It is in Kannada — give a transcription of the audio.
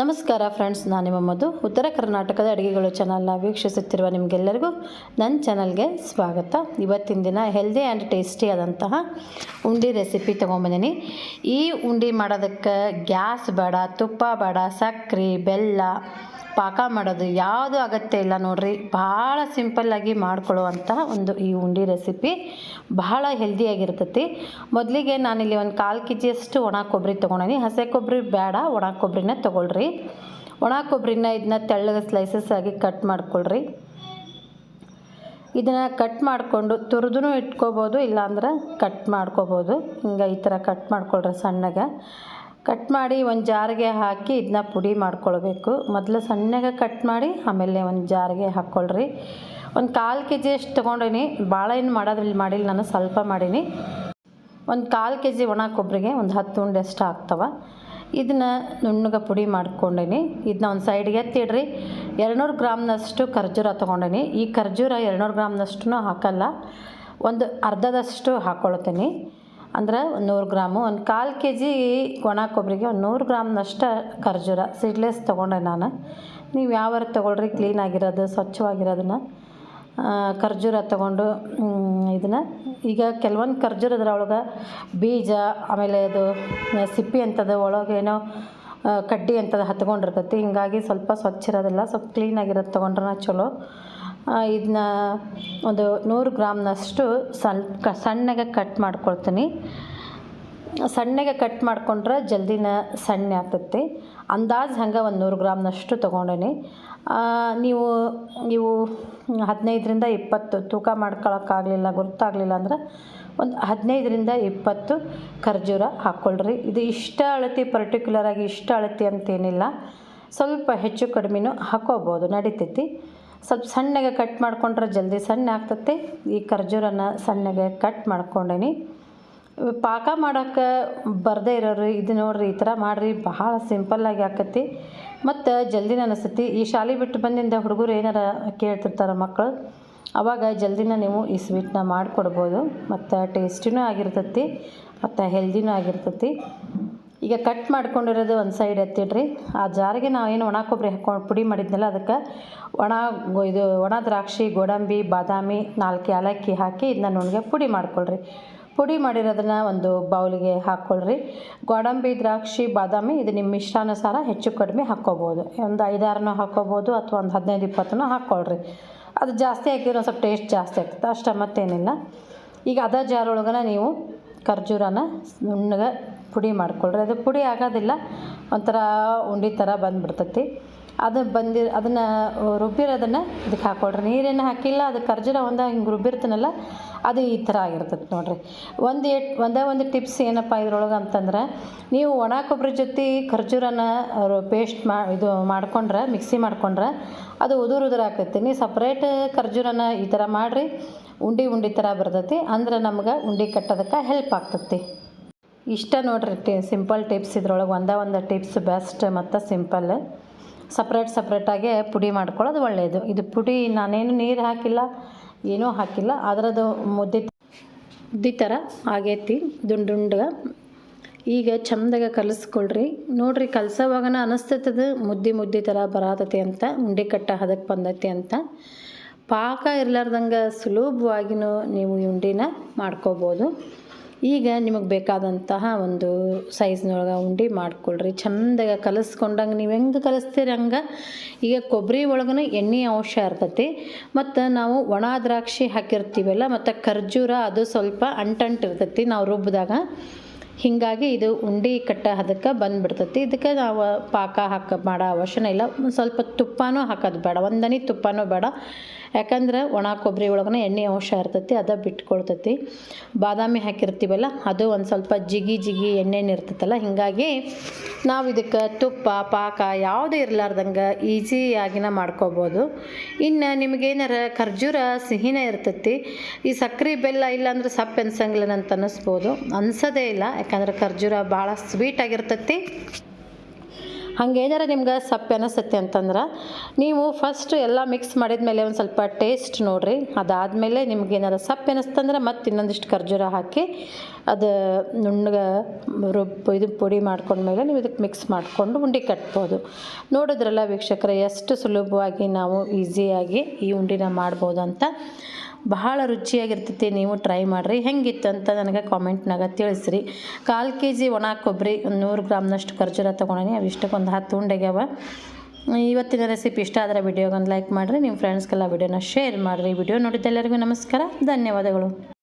ನಮಸ್ಕಾರ ಫ್ರೆಂಡ್ಸ್, ನಾನು ನಿಮ್ಮ ಉತ್ತರ ಕರ್ನಾಟಕದ ಅಡುಗೆಗಳು ಚಾನಲ್ನ ವೀಕ್ಷಿಸುತ್ತಿರುವ ನಿಮಗೆಲ್ಲರಿಗೂ ನನ್ನ ಚಾನಲ್ಗೆ ಸ್ವಾಗತ. ಇವತ್ತಿನ ದಿನ ಹೆಲ್ದಿ ಆ್ಯಂಡ್ ಟೇಸ್ಟಿ ಆದಂತಹ ಉಂಡಿ ರೆಸಿಪಿ ತೊಗೊಂಬಂದಿನಿ ಈ ಉಂಡಿ ಮಾಡೋದಕ್ಕೆ ಗ್ಯಾಸ್ ಬೇಡ, ತುಪ್ಪ ಬೇಡ ಸಕ್ಕರೆ ಬೆಲ್ಲ ಪಾಕ ಮಾಡೋದು ಯಾವುದು ಅಗತ್ಯ ಇಲ್ಲ ನೋಡ್ರಿ. ಭಾಳ ಸಿಂಪಲ್ಲಾಗಿ ಮಾಡ್ಕೊಳ್ಳುವಂತಹ ಒಂದು ಈ ಉಂಡಿ ರೆಸಿಪಿ ಬಹಳ ಹೆಲ್ದಿಯಾಗಿರ್ತೈತಿ ಮೊದಲಿಗೆ ನಾನಿಲ್ಲಿ ಒಂದು ಕಾಲು ಕೆ ಜಿಯಷ್ಟು ಒಣ ಕೊಬ್ಬರಿ ತೊಗೊಂಡಿನಿ. ಹಸೆ ಕೊಬ್ಬರಿ ಬೇಡ, ಒಣ ಕೊಬ್ಬರಿನ ತೊಗೊಳ್ರಿ. ಒಣ ಕೊಬ್ಬರಿನ ಇದನ್ನ ತೆಳ್ಳಗೆ ಸ್ಲೈಸಸ್ ಆಗಿ ಕಟ್ ಮಾಡ್ಕೊಳ್ರಿ. ಇದನ್ನು ಕಟ್ ಮಾಡಿಕೊಂಡು ತುರಿದು ಇಟ್ಕೋಬೋದು, ಇಲ್ಲಾಂದ್ರೆ ಕಟ್ ಮಾಡ್ಕೋಬೋದು. ಹಿಂಗೆ ಈ ಥರ ಕಟ್ ಮಾಡ್ಕೊಳ್ರಿ ಸಣ್ಣಗೆ. ಕಟ್ ಮಾಡಿ ಒಂದು ಜಾರಿಗೆ ಹಾಕಿ ಇದನ್ನ ಪುಡಿ ಮಾಡ್ಕೊಳ್ಬೇಕು. ಮೊದಲು ಸಣ್ಣಗೆ ಕಟ್ ಮಾಡಿ ಆಮೇಲೆ ಒಂದು ಜಾರಿಗೆ ಹಾಕ್ಕೊಳ್ರಿ ಒಂದು ಕಾಲು ಕೆ ಜಿ ಅಷ್ಟು ತೊಗೊಂಡಿನಿ. ಭಾಳ ಏನು ಮಾಡೋದ್ರಲ್ಲಿ ಮಾಡಿಲ್ಲ ನಾನು, ಸ್ವಲ್ಪ ಮಾಡೀನಿ. ಒಂದು ಕಾಲು ಕೆ ಜಿ ಒಣ ಕೊಬ್ಬರಿಗೆ ಒಂದು ಹತ್ತು ಉಂಡೆ ಅಷ್ಟು ಆಗ್ತವೆ. ಇದನ್ನ ನುಣ್ಣಗೆ ಪುಡಿ ಮಾಡ್ಕೊಂಡೀನಿ. ಇದನ್ನ ಒಂದು ಸೈಡ್ಗೆ ಎತ್ತಿಡ್ರಿ. ಎರಡುನೂರು ಗ್ರಾಮ್ನಷ್ಟು ಖರ್ಜೂರ ತೊಗೊಂಡೀನಿ. ಈ ಖರ್ಜೂರ ಎರಡುನೂರು ಗ್ರಾಮ್ನಷ್ಟು ಹಾಕಲ್ಲ. ಒಂದು ಅರ್ಧದಷ್ಟು ಹಾಕ್ಕೊಳ್ತೀನಿ ಅಂದ್ರೆ ಒಂದು ನೂರು ಗ್ರಾಮು, ಒಂದು ಕಾಲು ಕೆ ಜಿ ಒಣ ಕೊಬ್ಬರಿಗೆ ಒಂದು ನೂರು ಗ್ರಾಮ್ನಷ್ಟು ಖರ್ಜೂರ, ಸೀಡ್ಲೆಸ್ ತೊಗೊಂಡೆ ನಾನು. ನೀವು ಯಾವಾರು ತೊಗೊಳ್ರಿ ಕ್ಲೀನಾಗಿರೋದು ಸ್ವಚ್ಛವಾಗಿರೋದನ್ನ. ಖರ್ಜೂರ ತೊಗೊಂಡು ಇದನ್ನು. ಈಗ ಕೆಲವೊಂದು ಖರ್ಜೂರದ್ರೊಳಗೆ ಬೀಜ, ಆಮೇಲೆ ಅದು ಸಿಪ್ಪಿ ಅಂಥದ್ದು ಒಳಗೇನೋ ಕಡ್ಡಿ ಅಂಥದ್ದು ಹತ್ಕೊಂಡಿರ್ತೈತಿ. ಹಿಂಗಾಗಿ ಸ್ವಲ್ಪ ಸ್ವಚ್ಛ ಇರೋದಿಲ್ಲ, ಸ್ವಲ್ಪ ಕ್ಲೀನಾಗಿರೋದು ತೊಗೊಂಡ್ರೆ ಚಲೋ. ಇದನ್ನ ಒಂದು ನೂರು ಗ್ರಾಮ್ನಷ್ಟು ಸಣ್ಣ ಸಣ್ಣಗೆ ಕಟ್ ಮಾಡ್ಕೊಳ್ತೀನಿ. ಸಣ್ಣಗೆ ಕಟ್ ಮಾಡಿಕೊಂಡ್ರೆ ಜಲ್ದಿನ ಸಣ್ಣ ಆಗ್ತೈತಿ. ಅಂದಾಜು ಹಂಗೆ ಒಂದು ನೂರು ಗ್ರಾಮ್ನಷ್ಟು ತೊಗೊಂಡೇನಿ. ನೀವು ನೀವು ಹದಿನೈದರಿಂದ ಇಪ್ಪತ್ತು ತೂಕ ಮಾಡ್ಕೊಳಕ್ಕಾಗಲಿಲ್ಲ ಗೊತ್ತಾಗಲಿಲ್ಲ ಅಂದ್ರೆ ಒಂದು ಹದಿನೈದರಿಂದ ಇಪ್ಪತ್ತು ಖರ್ಜೂರ ಹಾಕ್ಕೊಳ್ರಿ ಇದು ಇಷ್ಟ ಅಳತಿ ಪರ್ಟಿಕ್ಯುಲರಾಗಿ ಇಷ್ಟ ಅಳತಿ ಅಂತೇನಿಲ್ಲ. ಸ್ವಲ್ಪ ಹೆಚ್ಚು ಕಡಿಮೆನೂ ಹಾಕೋಬೋದು, ನಡಿತೈತಿ. ಸ್ವಲ್ಪ ಸಣ್ಣಗೆ ಕಟ್ ಮಾಡ್ಕೊಂಡ್ರೆ ಜಲ್ದಿ ಸಣ್ಣ ಆಗ್ತೈತಿ. ಈ ಖರ್ಜೂರನ ಸಣ್ಣಗೆ ಕಟ್ ಮಾಡ್ಕೊಂಡೇನಿ. ಪಾಕ ಮಾಡೋಕ್ಕೆ ಬರದೇ ಇರೋರು ಇದು ನೋಡ್ರಿ, ಈ ಥರ ಮಾಡಿರಿ, ಬಹಳ ಸಿಂಪಲ್ಲಾಗಿ ಆಕತಿ. ಮತ್ತು ಜಲ್ದಿನ ಅನಿಸ್ತೈತಿ. ಈ ಶಾಲೆ ಬಿಟ್ಟು ಬಂದಿಂದ ಹುಡುಗರು ಏನಾರ ಕೇಳ್ತಿರ್ತಾರೆ ಮಕ್ಕಳು ಅವಾಗ ಜಲ್ದಿನ ನೀವು ಈ ಸ್ವೀಟ್ನ ಮಾಡಿಕೊಡ್ಬೋದು. ಮತ್ತು ಟೇಸ್ಟಿನೂ ಆಗಿರ್ತತಿ, ಮತ್ತು ಹೆಲ್ದಿನೂ ಆಗಿರ್ತೈತಿ. ಈಗ ಕಟ್ ಮಾಡ್ಕೊಂಡಿರೋದು ಒಂದು ಸೈಡ್ ಎತ್ತಿಡ್ರಿ. ಆ ಜಾರಿಗೆ ನಾವು ಏನು ಒಣ ಕೊಬ್ಬರಿ ಹಾಕ್ಕೊಂಡು ಪುಡಿ ಮಾಡಿದ್ನಲ್ಲ ಅದಕ್ಕೆ ಒಣ ಇದು ಒಣ ದ್ರಾಕ್ಷಿ, ಗೋಡಂಬಿ, ಬಾದಾಮಿ ನಾಲ್ಕು ಏಲಕ್ಕಿ ಹಾಕಿ ಇದನ್ನ ನುಣ್ಗೆ ಪುಡಿ ಮಾಡ್ಕೊಳ್ರಿ. ಪುಡಿ ಮಾಡಿರೋದನ್ನ ಒಂದು ಬೌಲಿಗೆ ಹಾಕ್ಕೊಳ್ರಿ ಗೋಡಂಬಿ, ದ್ರಾಕ್ಷಿ, ಬಾದಾಮಿ ಇದು ನಿಮ್ಮ ಇಷ್ಟಾನುಸಾರ ಹೆಚ್ಚು ಕಡಿಮೆ ಹಾಕ್ಕೋಬೋದು ಒಂದು ಐದಾರನೂ ಹಾಕ್ಕೋಬೋದು ಅಥವಾ ಒಂದು ಹದಿನೈದು ಇಪ್ಪತ್ತನೂ ಹಾಕ್ಕೊಳ್ರಿ ಅದು ಜಾಸ್ತಿ ಹಾಕಿದ್ರೆ ಸ್ವಲ್ಪ ಟೇಸ್ಟ್ ಜಾಸ್ತಿ ಆಗ್ತದೆ, ಅಷ್ಟೇ ಮತ್ತೇನಿಲ್ಲ. ಈಗ ಅದ ಜಾರೊಳಗನ ನೀವು ಖರ್ಜೂರನ ನುಣ್ಣಗೆ ಪುಡಿ ಮಾಡ್ಕೊಳ್ರಿ. ಅದು ಪುಡಿ ಆಗೋದಿಲ್ಲ, ಒಂಥರ ಉಂಡೆ ಥರ ಬಂದುಬಿಡ್ತೈತಿ. ಅದು ಬಂದಿ, ಅದನ್ನು ರುಬ್ಬಿರೋದನ್ನು ಇದಕ್ಕೆ ಹಾಕ್ಕೊಳ್ರಿ ನೀರೇನು ಹಾಕಿಲ್ಲ, ಅದು ಖರ್ಜೂರ ಒಂದು ಹಿಂಗೆ ರುಬ್ಬಿರ್ತೀನಲ್ಲ, ಅದು ಈ ಥರ ಆಗಿರ್ತೈತೆ ನೋಡಿರಿ. ಒಂದು ಎಟ್ ಒಂದೇ ಒಂದು ಟಿಪ್ಸ್ ಏನಪ್ಪ ಇದ್ರೊಳಗೆ ಅಂತಂದ್ರೆ, ನೀವು ಒಣ ಕೊಬ್ಬರಿ ಜೊತೆ ಖರ್ಜೂರನ ಪೇಸ್ಟ್ ಮಾ, ಇದು ಮಾಡ್ಕೊಂಡ್ರೆ, ಮಿಕ್ಸಿ ಮಾಡ್ಕೊಂಡ್ರೆ, ಅದು ಉದುರು ಉದುರು ಆಗ್ತೈತಿ. ನೀವು ಸಪ್ರೇಟ್ ಖರ್ಜೂರನ ಈ ಥರ ಮಾಡಿರಿ, ಉಂಡೆ ಉಂಡೆ ಥರ ಬರ್ತೈತಿ. ಅಂದ್ರೆ ನಮ್ಗೆ ಉಂಡೆ ಕಟ್ಟೋದಕ್ಕೆ ಹೆಲ್ಪ್ ಆಗ್ತೈತಿ. ಇಷ್ಟ ನೋಡ್ರಿ, ಟಿ, ಸಿಂಪಲ್ ಟಿಪ್ಸ್ ಇದ್ರೊಳಗೆ ಒಂದೇ ಒಂದು ಟಿಪ್ಸ್ ಬೆಸ್ಟ್ ಮತ್ತು ಸಿಂಪಲ್. ಸಪ್ರೇಟ್ ಸಪ್ರೇಟಾಗೆ ಪುಡಿ ಮಾಡ್ಕೊಳ್ಳೋದು ಒಳ್ಳೆಯದು ಇದು ಪುಡಿ ನಾನೇನು ನೀರು ಹಾಕಿಲ್ಲ, ಏನೂ ಹಾಕಿಲ್ಲ, ಅದರದ್ದು ಮುದ್ದೆ ಮುದ್ದೆ ಥರ ಆಗೈತಿ ದುಂಡುಂಡ ಈಗ ಚಂದಾಗ ಕಲಿಸ್ಕೊಳ್ರಿ. ನೋಡ್ರಿ, ಕಲ್ಸೋವಾಗನ ಅನಿಸ್ತೈತದ ಮುದ್ದೆ ಮುದ್ದೆ ಥರ ಬರತೈತಿ ಅಂತ, ಉಂಡೆ ಕಟ್ಟ ಹದಕ್ಕೆ ಬಂದೈತಿ ಅಂತ. ಪಾಕ ಇರ್ಲಾರ್ದಂಗೆ ಸುಲಭವಾಗಿಯೂ ನೀವು ಉಂಡಿನ ಮಾಡ್ಕೋಬೋದು. ಈಗ ನಿಮಗೆ ಬೇಕಾದಂತಹ ಒಂದು ಸೈಜ್ನೊಳಗೆ ಉಂಡೆ ಮಾಡ್ಕೊಳ್ರಿ. ಚಂದಾಗ ಕಲಿಸ್ಕೊಂಡಂಗೆ ನೀವು ಹೆಂಗೆ ಕಲಿಸ್ತೀರಿ ಹಂಗೆ? ಈಗ ಕೊಬ್ಬರಿ ಒಳಗೂ ಎಣ್ಣೆ ಅಂಶ ಇರ್ತೈತಿ. ಮತ್ತು ನಾವು ಒಣ ದ್ರಾಕ್ಷಿ ಹಾಕಿರ್ತೀವಲ್ಲ, ಮತ್ತು ಖರ್ಜೂರ ಅದು ಸ್ವಲ್ಪ ಅಂಟಂಟಿರ್ತೈತಿ ನಾವು ರುಬ್ಬಿದಾಗ ಹೀಗಾಗಿ ಇದು ಉಂಡೆ ಕಟ್ಟ ಅದಕ್ಕೆ ಬಂದುಬಿಡ್ತೈತಿ. ಇದಕ್ಕೆ ನಾವು ಪಾಕ ಹಾಕ ಮಾಡೋ ಅವಶ್ಯನ ಇಲ್ಲ. ಸ್ವಲ್ಪ ತುಪ್ಪನೂ ಹಾಕೋದು ಬೇಡ. ಒಂದನಿ ತುಪ್ಪನೂ ಬೇಡ. ಯಾಕಂದ್ರೆ ಒಣ ಕೊಬ್ಬರಿ ಒಳಗನೆ ಎಣ್ಣೆ ಅಂಶ ಇರ್ತೈತಿ, ಅದ ಬಿಟ್ಕೊಳ್ತತಿ. ಬಾದಾಮಿ ಹಾಕಿರ್ತೀವಲ್ಲ, ಅದು ಒಂದು ಸ್ವಲ್ಪ ಜಿಗಿ ಜಿಗಿ ಎಣ್ಣೆನ ಇರ್ತೈತಲ್ಲ, ಹೀಗಾಗಿ ನಾವು ಇದಕ್ಕೆ ತುಪ್ಪ, ಪಾಕ ಯಾವುದೇ ಇರಲಾರ್ದಂಗೆ ಈಸಿಯಾಗಿನ ಮಾಡ್ಕೋಬೋದು. ಇನ್ನು ನಿಮಗೇನಾರ ಖರ್ಜೂರ ಸಿಹಿನೇ ಇರ್ತೈತಿ, ಈ ಸಕ್ಕರೆ ಬೆಲ್ಲ ಇಲ್ಲಾಂದ್ರೆ ಸಪ್ಪು ಅನ್ಸಂಗಿಲ್ಲ ಅಂತ ಅನ್ನಿಸ್ಬೋದು. ಅನ್ಸೋದೇ ಇಲ್ಲ ಯಾಕಂದ್ರೆ ಖರ್ಜೂರ ಭಾಳ ಸ್ವೀಟ್ ಆಗಿರ್ತೈತಿ. ಹಂಗೇನಾರ ನಿಮ್ಗೆ ಸಪ್ಪೆ ಅನಿಸುತ್ತೆ ಅಂತಂದ್ರೆ, ನೀವು ಫಸ್ಟ್ ಎಲ್ಲ ಮಿಕ್ಸ್ ಮಾಡಿದ ಮೇಲೆ ಒಂದು ಸ್ವಲ್ಪ ಟೇಸ್ಟ್ ನೋಡಿರಿ. ಅದಾದಮೇಲೆ ನಿಮ್ಗೆ ಏನಾರ ಸಪ್ಪೆ ಅನಿಸ್ತಂದ್ರೆ ಮತ್ತೆ ಇನ್ನೊಂದಿಷ್ಟು ಖರ್ಜೂರ ಹಾಕಿ ಅದು ನುಣ್ಣಗೆ ರುಬ್ಬ ಇದು ಪುಡಿ ಮಾಡ್ಕೊಂಡ್ಮೇಲೆ ನೀವು ಇದಕ್ಕೆ ಮಿಕ್ಸ್ ಮಾಡಿಕೊಂಡು ಉಂಡೆ ಕಟ್ಬೋದು. ನೋಡಿದ್ರಲ್ಲ ವೀಕ್ಷಕರ, ಎಷ್ಟು ಸುಲಭವಾಗಿ ನಾವು ಈಸಿಯಾಗಿ ಈ ಉಂಡಿನ ಮಾಡ್ಬೋದು ಅಂತ. ಬಹಳ ರುಚಿಯಾಗಿರ್ತೈತಿ, ನೀವು ಟ್ರೈ ಮಾಡಿರಿ. ಹೆಂಗಿತ್ತು ಅಂತ ನನಗೆ ಕಾಮೆಂಟ್ನಾಗ ತಿಳಿಸ್ರಿ. ಕಾಲು ಕೆ ಜಿ ಒಣ ಕೊಬ್ಬರಿ ಒಂದು ನೂರು ಗ್ರಾಮ್ನಷ್ಟು ಖರ್ಜೂರ ತೊಗೊಂಡೀನಿ. ಅವಿಷ್ಟಕ್ಕೊಂದು ಹತ್ತು ಉಂಡೆಗ್ಯಾವ ಇವತ್ತಿನ ರೆಸಿಪಿ ಇಷ್ಟ ಆದರೆ ವಿಡಿಯೋಗೊಂದು ಲೈಕ್ ಮಾಡಿರಿ. ನಿಮ್ಮ ಫ್ರೆಂಡ್ಸ್ಗೆಲ್ಲ ವಿಡಿಯೋನ ಶೇರ್ ಮಾಡಿರಿ. ವಿಡಿಯೋ ನೋಡಿದ್ದೆಲ್ಲರಿಗೂ ನಮಸ್ಕಾರ. ಧನ್ಯವಾದಗಳು.